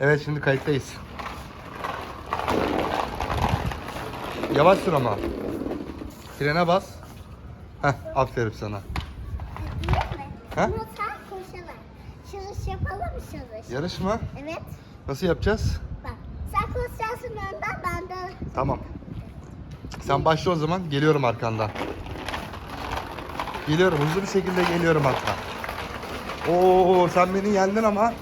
Evet şimdi kayıttayız. Yavaş sür ama. Frene bas. Heh, aferin sana. Ha? Koşalım. Çalış yapalım mı çalış? Yarış mı? Evet. Nasıl yapacağız? Bak sen koşacaksın önden ben de. Tamam. Sen başla o zaman. Geliyorum arkandan. Geliyorum. Hızlı bir şekilde geliyorum hatta. Oo sen beni yendin ama.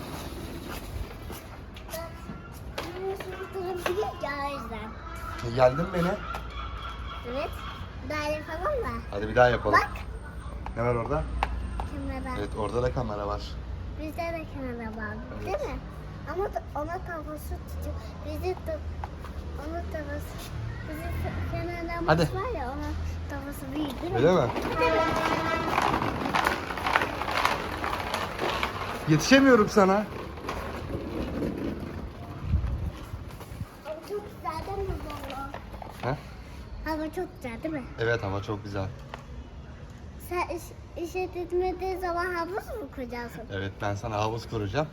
Yendin beni. Evet. Daha yapalım mı? Hadi bir daha yapalım. Bak. Ne var orada? Kamera. Evet orada da kamera var. Bizde de kamera var. Evet. Değil mi? Ama da- ona tavası tutuyor. Bizi de onun tavası. Bizim kameramız Hadi. var ya onun tavası büyük değil mi? Öyle mi? Evet. Yetişemiyorum sana. Hava çok güzel değil mi baba? He? Hava çok güzel değil mi? Evet ama çok güzel. Sen iş, işe gitmediğin zaman havuz mu kuracaksın? Evet ben sana havuz kuracağım.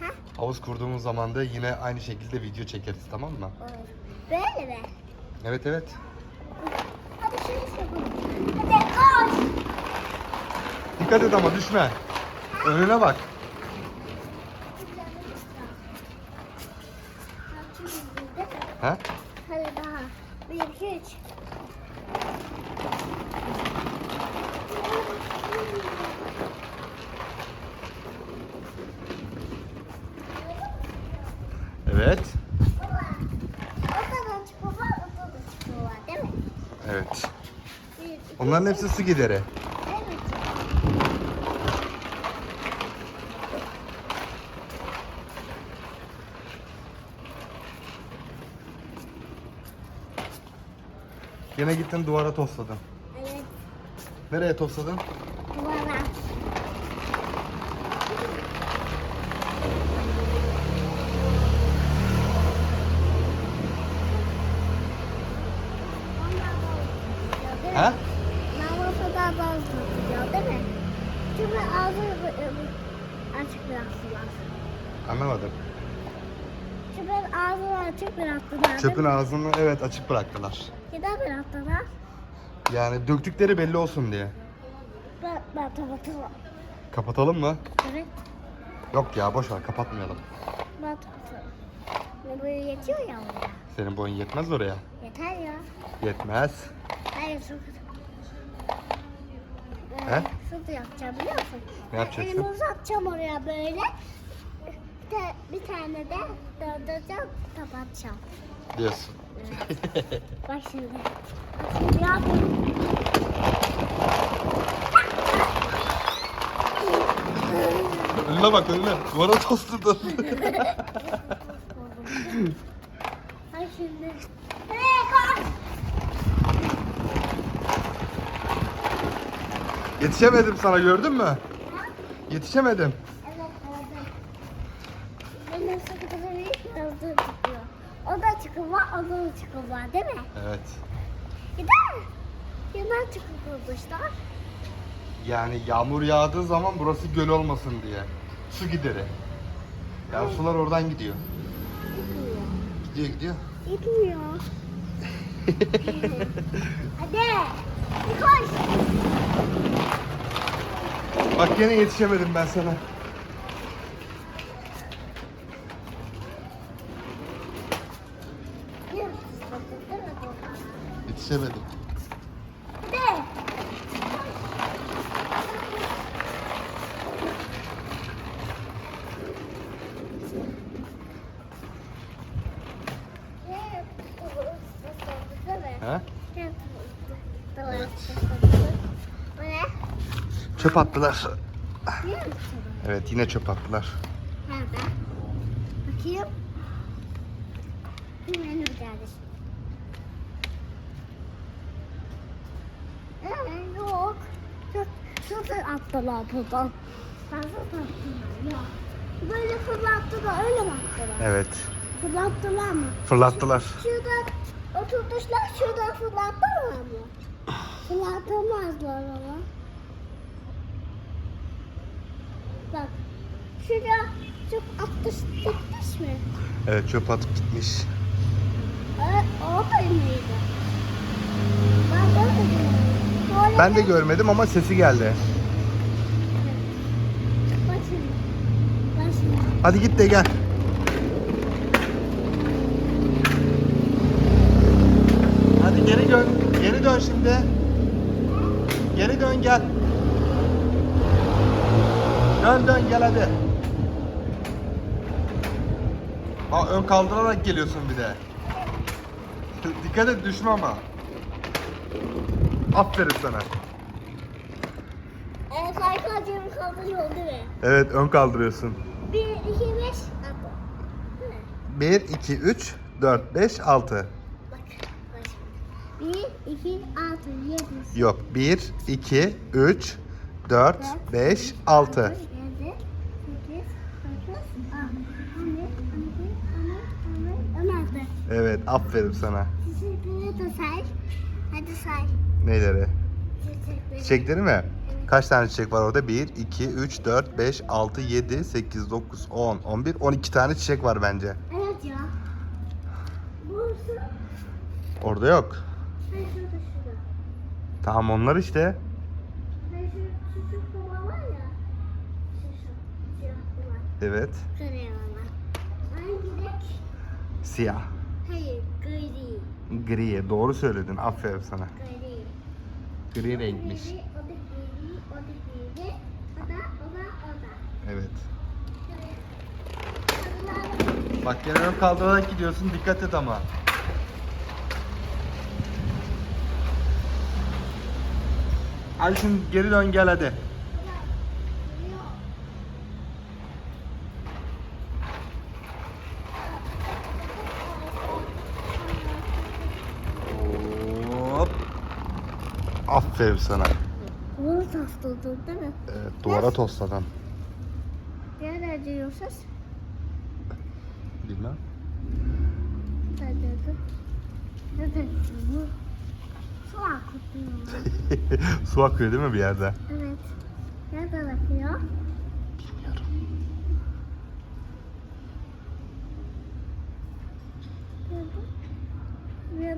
Hı. Havuz kurduğumuz zaman da yine aynı şekilde video çekeriz tamam mı? Olur. Böyle mi? Evet evet. Hadi şöyle yapalım. Hadi koş. Dikkat et ama düşme. Önüne bak. He? Hadi daha. Bir, iki, üç. Evet. Baba. Ortadan çıkıyor var, ortadan çıkıyor değil mi? Evet. Onların hepsi su gideri. Yine gittin duvara tosladın. Evet. Nereye tosladın? Duvara. He? Namazı daha da tutuyor değil mi? Çünkü ağzını açık bıraktılar. Anlamadım. Çünkü ağzını açık bıraktılar. Çöpün değil mi? ağzını evet açık bıraktılar. Neden bıraktılar? Yani döktükleri belli olsun diye. Ben, ben kapatıyorum. Kapatalım mı? Evet. Yok ya boş ver kapatmayalım. Ben kapatıyorum. Ne böyle yetiyor ya oraya. Senin boyun yetmez oraya. Yeter ya. Yetmez. Hayır He? Ee, Sırt yapacağım biliyor musun? Ne yapacaksın? Elimi uzatacağım oraya böyle. Bir, ta- bir tane de döndüreceğim, kapatacağım. Diyorsun. Evet. Bak şimdi. Şimdi yapıyorum. önüne bak önüne. Duvara tosladın. Bak şimdi. Hey koş. Yetişemedim sana gördün mü? Yetişemedim. Evet evet. Benim sıkıntı büyük hızlı çıkıyor. O da çıkıyor o da çıkıyor değil mi? Evet. Gider mi? Yanar çıkıyor kuruluşlar. Yani yağmur yağdığı zaman burası göl olmasın diye. Su gideri. Yani sular oradan gidiyor. Gitmiyor. Gidiyor gidiyor. Gitmiyor. Hadi. Koş. Bak yine yetişemedim ben sana. Yetişemedim. Hadi. Evet, bu ıslattı, değil mi? He? Evet. Doğru. Evet. Bu ne? Çöp attılar. Evet yine çöp attılar. Nerede? Bakayım. Benim. Ee, yok. Çok, çok attılar buradan. Fazla attılar ya. Böyle fırlattılar öyle mi attılar? Evet. Fırlattılar mı? Fırlattılar. Şurada oturmuşlar şurada fırlattılar mı? Fırlatılmazlar ama. Bak şurada Çok atmış gitmiş mi? Evet çöp atıp gitmiş. Evet, o da mıydı? Ben görmedim. Tuvalete- Ben de görmedim ama sesi geldi. Bak şimdi. Bak şimdi. Hadi git de gel. Hadi geri dön. Geri dön şimdi. Geri dön gel. Dön gel hadi. Aa, ön kaldırarak geliyorsun bir de. Dikkat et düşme ama. Aferin sana. Evet, arkadaşlarım kaldırıyor değil mi? Evet ön kaldırıyorsun. 1, 2, 5, 6. Değil mi? 1, 2, 3, 4, 5, 6. Bak, bak şimdi. 1, 2, 6, 7, Yok. 1, 2, 3, 4, 5, 6. 7, 8, 9, 10, 11, 12, 13, 14. Evet. Aferin sana. Çiçekleri de say. Hadi say. Neyleri? Çiçekleri. Çiçekleri mi? Kaç tane çiçek var orada? 1, 2, 3, 4, 5, 6, 7, 8, 9, 10, 11, 12 tane çiçek var bence. Evet ya. Burası. Orada yok. Hayır şurada şurada. Tamam onlar işte. Hayır şu var ya. Şu şu. Var. Evet. Siyah. Hayır gri. Gri. Doğru söyledin. Aferin sana. Gri. Gri renkmiş. O da gri. O da gri. O da o da o da. Evet. Bak gene ön kaldırarak gidiyorsun. Dikkat et ama. Hadi şimdi geri dön gel hadi. Aferin sana. Duvara tosladın değil mi? Evet, duvara Nasıl? tosladım. Nerede yiyorsunuz? Bilmem. Nerede? Nerede? Su akıyor. Su akıyor değil mi bir yerde? Evet. Nerede akıyor? Bilmiyorum. Nerede?